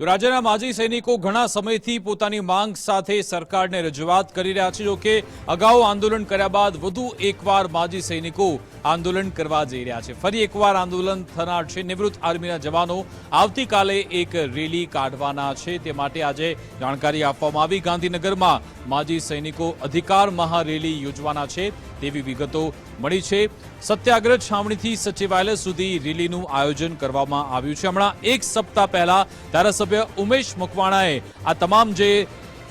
તો રાજ્યના માજી સૈનિકો ઘણા સમયથી પોતાની માંગ સાથે સરકારને રજૂઆત કરી રહ્યા છે. જોકે અગાઉ આંદોલન કર્યા બાદ વધુ એકવાર માજી સૈનિકો આંદોલન કરવા જઈ રહ્યા છે. ફરી એકવાર આંદોલન થનાર છે. નિવૃત્ત આર્મીના જવાનો આવતીકાલે એક રેલી કાઢવાના છે. તે માટે આજે જાણકારી આપવામાં આવી. ગાંધીનગરમાં માજી સૈનિકો અધિકાર મહારેલી યોજવાના છે તેવી વિગતો મળી છે. સત્યાગ્રહ છાવણીથી સચિવાલય સુધી રેલીનું આયોજન કરવામાં આવ્યું છે. હમણાં એક સપ્તાહ પહેલા ધારાસભ્ય ઉમેશ મકવાણાએ આ તમામ જે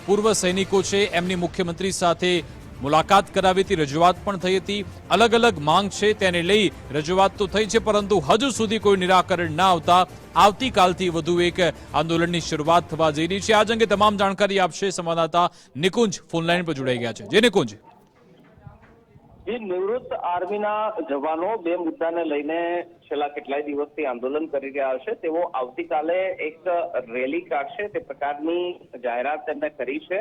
પૂર્વ સૈનિકો છે, એમની મુખ્યમંત્રી સાથે મુલાકાત કરાવી હતી, રજૂઆત પણ થઈ હતી. અલગ અલગ માંગ છે, તેને લઈ રજૂઆત તો થઈ છે, પરંતુ હજુ સુધી કોઈ નિરાકરણ ના આવતા. આવતીકાલથી વધુ એક આંદોલનની શરૂઆત થવા જઈ રહી છે. આજ અંગે તમામ જાણકારી આપશે સંવાદદાતા નિકુંજ, ફોનલાઈન પર જોડાઈ ગયા છે. જે નિકુંજ. જે નિવૃત્ત આર્મીના જવાનો બે મુદ્દાને લઈને છેલ્લા કેટલાય દિવસથી આંદોલન કરી રહ્યા છે, તેઓ આવતીકાલે એક રેલી કાઢશે, તે પ્રકારની જાહેરાત તેમણે કરી છે.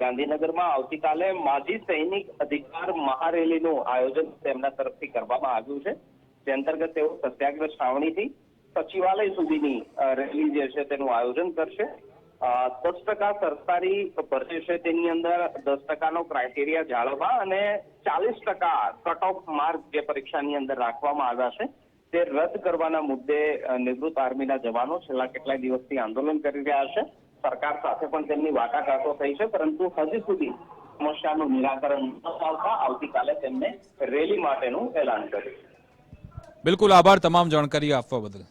ગાંધીનગરમાં આવતીકાલે માજી સૈનિક અધિકાર મહારેલીનું આયોજન તેમના તરફથી કરવામાં આવ્યું છે. જે અંતર્ગત તેઓ સત્યાગ્રહ છાવણીથી સચિવાલય સુધીની રેલી જે છે તેનું આયોજન કરશે. દસ ટકા સરકારી ભરતી છે તેની અંદર દસ ટકાનો ક્રાઇટેરિયા જાળવવા અને ચાલીસ ટકા કટ ઓફ માર્ક જે પરીક્ષાની અંદર રાખવામાં આવ્યા છે, તે રદ કરવાના મુદ્દે નિવૃત્ત આર્મીના જવાનો છેલ્લા કેટલાય દિવસથી આંદોલન કરી રહ્યા છે. સરકાર સાથે પણ તેમની વાટાઘાટો થઈ છે, પરંતુ હજી સુધી સમસ્યાનું નિરાકરણ ન આવતા આવતીકાલે તેમને રેલી માટેનું એલાન કર્યું બિલકુલ આભાર તમામ જાણકારી આપવા બદલ.